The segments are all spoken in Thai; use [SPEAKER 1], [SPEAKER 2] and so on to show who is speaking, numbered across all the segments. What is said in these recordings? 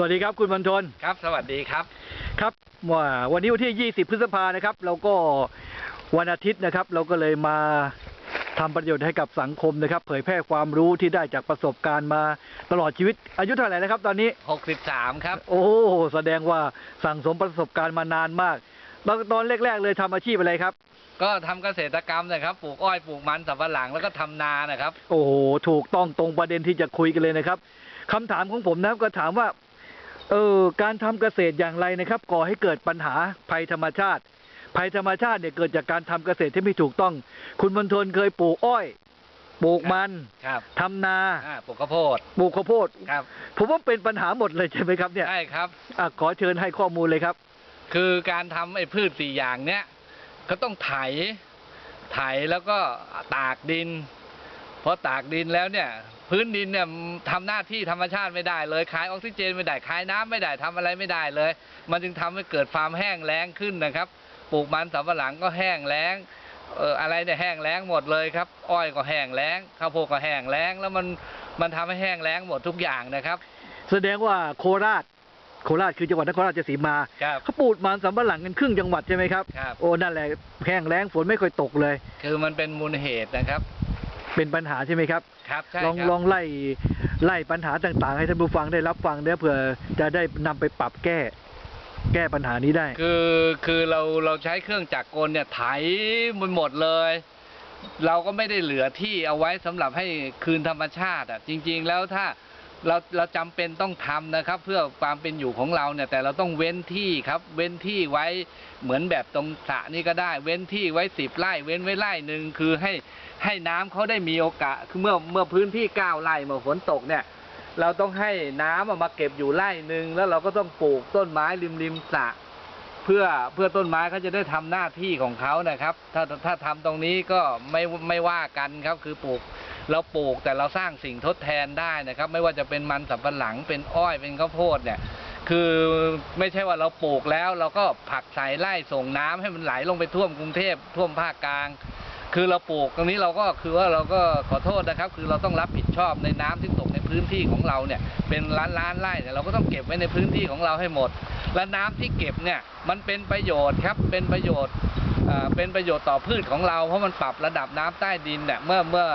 [SPEAKER 1] สวัสดีครับคุณบรรทน
[SPEAKER 2] ครับ สวัสดีครับ
[SPEAKER 1] ครับว่าวันนี้วันที่ 20 พฤษภานะครับ เราก็วันอาทิตย์นะครับ เราก็เลยมาทำประโยชน์ให้กับสังคมนะครับ เผยแพร่ความรู้ที่ได้จากประสบการณ์มาตลอดชีวิต อายุเท่าไหร่นะครับ ตอนนี้
[SPEAKER 2] 63 ครับ
[SPEAKER 1] โอ้โหแสดงว่าสั่งสมประสบการณ์มานานมากแล้วตอนแรกๆเลยทำอาชีพอะไรครับ
[SPEAKER 2] ก็ทำเกษตรกรรมนะครับ ปลูกอ้อยปลูกมันสำปะหลังแล้วก็ทำนานะครับ
[SPEAKER 1] โอ้โหถูกต้องตรงประเด็นที่จะคุยกันเลยนะครับคำถามของผมนะครับก็ถามว่า เออการทำเกษตรอย่างไรนะครับ ก่อให้เกิดปัญหาภัยธรรมชาติ ภัยธรรมชาติเนี่ยเกิดจากการทำเกษตรที่ไม่ถูกต้อง คุณมณฑลเคยปลูกอ้อยปลูกมัน
[SPEAKER 2] ครับ
[SPEAKER 1] ทำนา
[SPEAKER 2] อ่าปลูกข้าวโพด
[SPEAKER 1] ปลูกข้าวโพด
[SPEAKER 2] ครับ
[SPEAKER 1] ผมว่าเป็นปัญหาหมดเลยใช่ไหมครับเนี่ย
[SPEAKER 2] ใช่ครับ
[SPEAKER 1] อะขอเชิญให้ข้อมูลเลยครับ
[SPEAKER 2] คือการทำไอ้พืชสี่อย่างเนี้ยก็ต้องไถไถแล้วก็ตากดิน พอตากดินแล้วเนี่ย พื้นดินเนี่ยทำหน้าที่ธรรมชาติไม่ได้เลยคายออกซิเจนไม่ได้คายน้ำไม่ได้ทำอะไรไม่ได้เลย มันจึงทำให้เกิดความแห้งแล้งขึ้นนะครับ ปลูกมันสำปะหลังก็แห้งแล้งเอออะไรเนี่ยแห้งแล้งหมดเลยครับ อ้อยก็แห้งแล้งข้าวโพดก็แห้งแล้ง แล้วมันมันทำให้แห้งแล้งหมดทุกอย่างนะครับ
[SPEAKER 1] แสดงว่าโคราชโคราชคือจังหวัดนครราชสีมา
[SPEAKER 2] ครับ
[SPEAKER 1] เขาปลูกมันสำปะหลังกันครึ่งจังหวัดใช่ไหมครับ
[SPEAKER 2] ครับ
[SPEAKER 1] โอ้นั่นแหละแห้งแล้งฝนไม่ค่อยตกเลย
[SPEAKER 2] คือมันเป็นมูลเหตุนะครับ
[SPEAKER 1] เป็นปัญหาใช่ไหมครับ
[SPEAKER 2] ครับใช่
[SPEAKER 1] ลอง
[SPEAKER 2] ครับ
[SPEAKER 1] ลองไล่ไล่ปัญหาต่างๆ ให้ท่านผู้ฟังได้รับฟังเนื้อเผื่อจะได้นำไปปรับแก้ แก้ปัญหานี้ได้
[SPEAKER 2] คือคือเราเราใช้เครื่องจักรกลเนี่ยไถมันหมดเลย เราก็ไม่ได้เหลือที่เอาไว้สำหรับให้คืนธรรมชาติอะจริง ๆ แล้วถ้า เราเราจำเป็นต้องทำนะครับ เพื่อความเป็นอยู่ของเราเนี่ย แต่เราต้องเว้นที่ครับ เว้นที่ไว้เหมือนแบบตรงสระนี่ก็ได้ เว้นที่ไว้สิบไร่ เว้นไว้ไร่หนึ่งคือให้ให้น้ำเขาได้มีโอกาสคือเมื่อเมื่อพื้นที่ก้าวไร่เมื่อฝนตกเนี่ย เราต้องให้น้ำอะมาเก็บอยู่ไร่หนึ่งแล้วเราก็ต้องปลูกต้นไม้ริมริมสระเพื่อเพื่อต้นไม้เขาจะได้ทำหน้าที่ของเขานะครับ ถ้าถ้าทำตรงนี้ก็ไม่ไม่ว่ากันครับ คือปลูก เราปลูกแต่เราสร้างสิ่งทดแทนได้นะครับ ไม่ว่าจะเป็นมันสำปะหลังเป็นอ้อยเป็นข้าวโพดเนี่ย คือไม่ใช่ว่าเราปลูกแล้ว เราก็ผักใส่ไล่ส่งน้ำให้มันไหลลงไปท่วมกรุงเทพท่วมภาคกลาง คือเราปลูกตรงนี้เราก็คือว่าเราก็ขอโทษนะครับ คือเราต้องรับผิดชอบในน้ำที่ตกในพื้นที่ของเราเนี่ยเป็นล้านล้านไร่เนี่ยเราก็ต้องเก็บไว้ในพื้นที่ของเราให้หมด และน้ำที่เก็บเนี่ยมันเป็นประโยชน์ครับเป็นประโยชน์ เป็นประโยชน์ต่อพืชของเราเพราะมันปรับระดับน้ำใต้ดินเนี่ยเมื่อเมื่อ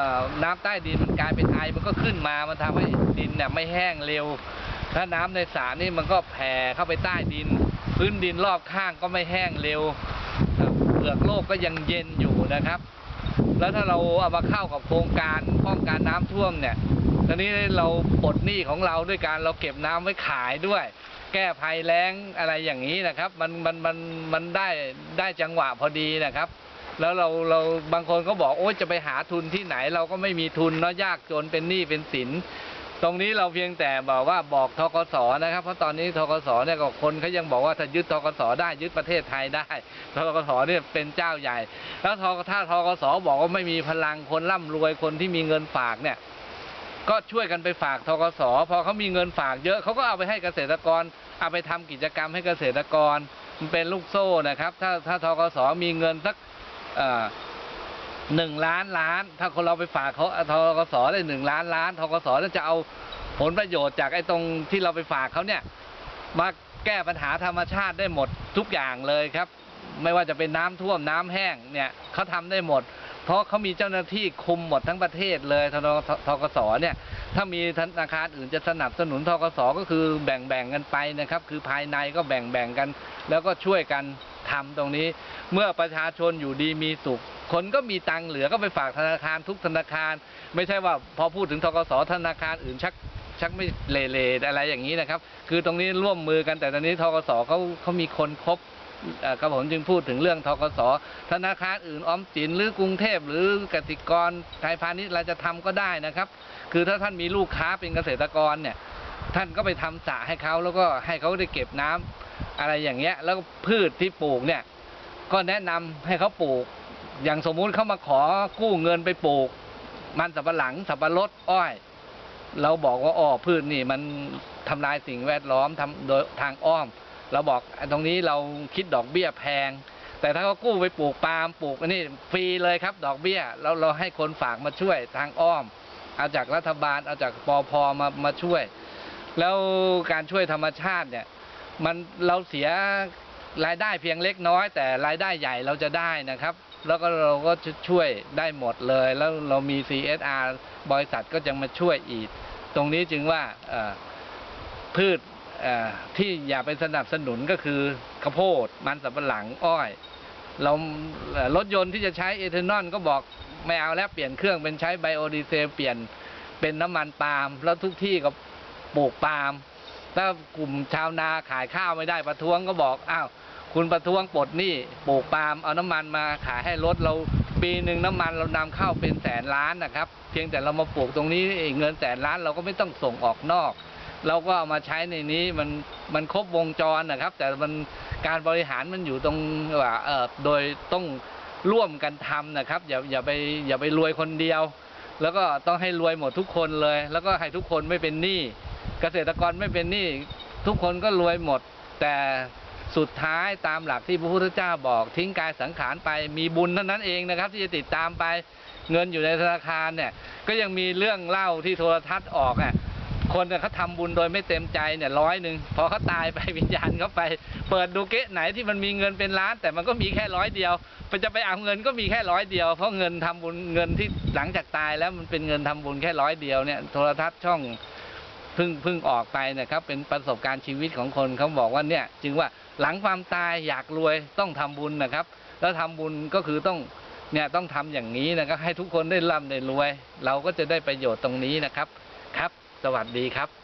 [SPEAKER 2] น้ำใต้ดินมันกลายเป็นไอมันก็ขึ้นมามันทำให้ดินเนี่ยไม่แห้งเร็ว ถ้าน้ำในสระนี่มันก็แผ่เข้าไปใต้ดิน พื้นดินรอบข้างก็ไม่แห้งเร็วเปลือกโลกก็ยังเย็นอยู่นะครับ แล้วถ้าเราเอามาเข้ากับโครงการป้องกันน้ำท่วมเนี่ยตอนนี้เราปลดหนี้ของเราด้วยการเราเก็บน้ำไว้ขายด้วย แก้ภัยแล้งอะไรอย่างนี้นะครับ มันมันมันมันได้ได้จังหวะพอดีนะครับ แล้วเราเราบางคนก็บอกโอ้จะไปหาทุนที่ไหนเราก็ไม่มีทุนเนาะยากจนเป็นหนี้เป็นสิน ตรงนี้เราเพียงแต่บอกว่าบอกทกสนะครับ เพราะตอนนี้ทกสเนี่ยก็คนเขายังบอกว่าถ้ายึดทกสได้ยึดประเทศไทยได้ทกสเนี่ยเป็นเจ้าใหญ่ แล้วทถ้าทกสบอกว่าไม่มีพลังคนร่ำรวยคนที่มีเงินฝากเนี่ยก็ช่วยกันไปฝากทกสพอเขามีเงินฝากเยอะเขาก็เอาไปให้เกษตรกร เอาไปทำกิจกรรมให้เกษตรกร มันเป็นลูกโซ่นะครับ ถ้าถ้าทกสมีเงินสักหนึ่งล้านล้าน ถ้าคนเราไปฝากเขาทกสได้หนึ่งล้านล้านทกสจะเอาผลประโยชน์จากไอ้ตรงที่เราไปฝากเขาเนี่ยมาแก้ปัญหาธรรมชาติได้หมดทุกอย่างเลยครับ ไม่ว่าจะเป็นน้ำท่วมน้ำแห้งเนี่ยเขาทำได้หมด เพราะเขามีเจ้าหน้าที่คุมหมดทั้งประเทศเลยทททกสเนี่ยถ้ามีธนาคารอื่นจะสนับสนุนทกสก็คือแบ่งแบ่งๆกันไปนะครับ คือภายในก็แบ่งแบ่งๆกัน แล้วก็ช่วยกันทำตรงนี้ เมื่อประชาชนอยู่ดีมีสุข คนก็มีตังค์เหลือก็ไปฝากธนาคารทุกธนาคาร ไม่ใช่ว่าพอพูดถึงทกสธนาคารอื่นชักชักไม่เลเลอะไรอย่างนี้นะครับ คือตรงนี้ร่วมมือกันแต่ตอนนี้ทกสเขาเขามีคนครบ เอ่อก็ผมจึงพูดถึงเรื่องทกสธนาคารอื่นออมสินหรือกรุงเทพหรือกสิกรไทยพาณิชย์เราจะทำก็ได้นะครับ คือถ้าท่านมีลูกค้าเป็นเกษตรกรเนี่ยท่านก็ไปทำสระให้เขาแล้วก็ให้เขาได้เก็บน้ำอะไรอย่างเงี้ย แล้วพืชที่ปลูกเนี่ย ก็แนะนำให้เขาปลูก อย่างสมมุติเขามาขอกู้เงินไปปลูก มันสับปะหลังสับปะรดอ้อย เราบอกว่าอ้อพืชนี่มันทำลายสิ่งแวดล้อมทำโดยทางอ้อม เราบอกตรงนี้เราคิดดอกเบี้ยแพง แต่ถ้าเขากู้ไปปลูกปาล์มปลูกอันนี้ฟรีเลยครับ ดอกเบี้ยเราเราให้คนฝากมาช่วยทางอ้อม เอาจากรัฐบาลเอาจากปอพมามาช่วย แล้วการช่วยธรรมชาติเนี่ยมันเราเสียรายได้เพียงเล็กน้อย แต่รายได้ใหญ่เราจะได้นะครับ แล้วก็เราก็ช่วยได้หมดเลย แล้วเรามี CSR บริษัทก็จะมาช่วยอีก ตรงนี้จึงว่าพืช ที่อย่าไปสนับสนุนก็คือข้าวโพดมันสำปะหลังอ้อยเรารถยนต์ที่จะใช้เอทานอลก็บอกไม่เอาแล้วเปลี่ยนเครื่องเป็นใช้ไบโอดีเซลเปลี่ยนเป็นน้ำมันปาล์มแล้วทุกที่ก็ปลูกปาล์มถ้ากลุ่มชาวนาขายข้าวไม่ได้ประท้วงก็บอกอ้าวคุณประท้วงปลดหนี้ปลูกปาล์มเอาน้ำมันมาขายให้รถเราปีหนึ่งน้ำมันเรานำเข้าเป็นแสนล้านนะครับ เพียงแต่เรามาปลูกตรงนี้เงินแสนล้านเราก็ไม่ต้องส่งออกนอก เราก็เอามาใช้ในนี้มันมันครบวงจรนะครับ แต่มันการบริหารมันอยู่ตรงว่าเออโดยต้องร่วมกันทำนะครับ อย่าอย่าไปอย่าไปรวยคนเดียว แล้วก็ต้องให้รวยหมดทุกคนเลย แล้วก็ให้ทุกคนไม่เป็นหนี้เกษตรกรไม่เป็นหนี้ทุกคนก็รวยหมด แต่สุดท้ายตามหลักที่พระพุทธเจ้าบอก ทิ้งกายสังขารไปมีบุญเท่านั้นเองนะครับ ที่จะติดตามไปเงินอยู่ในธนาคารเนี่ย ก็ยังมีเรื่องเล่าที่โทรทัศน์ออกอะ คนเนี่ยเขาทำบุญโดยไม่เต็มใจเนี่ยร้อยหนึ่งพอเขาตายไปวิญญาณเขาไป เปิดดูเก๊ะไหนที่มันมีเงินเป็นล้าน แต่มันก็มีแค่ร้อยเดียวมันจะไปเอาเงินก็มีแค่ร้อยเดียว เพราะเงินทำบุญเงินที่หลังจากตายแล้วมันเป็นเงินทำบุญแค่ร้อยเดียวเนี่ยโทรทัศน์ช่องเพิ่งเพิ่งออกไปนะครับ เป็นประสบการณ์ชีวิตของคนเขาบอกว่าเนี่ยจึงว่าหลังความตายอยากรวยต้องทำบุญนะครับ แล้วทำบุญก็คือต้องเนี่ยต้องทำอย่างนี้นะครับให้ทุกคนได้ร่ำได้รวย เราก็จะได้ประโยชน์ตรงนี้นะครับ สวัสดีครับ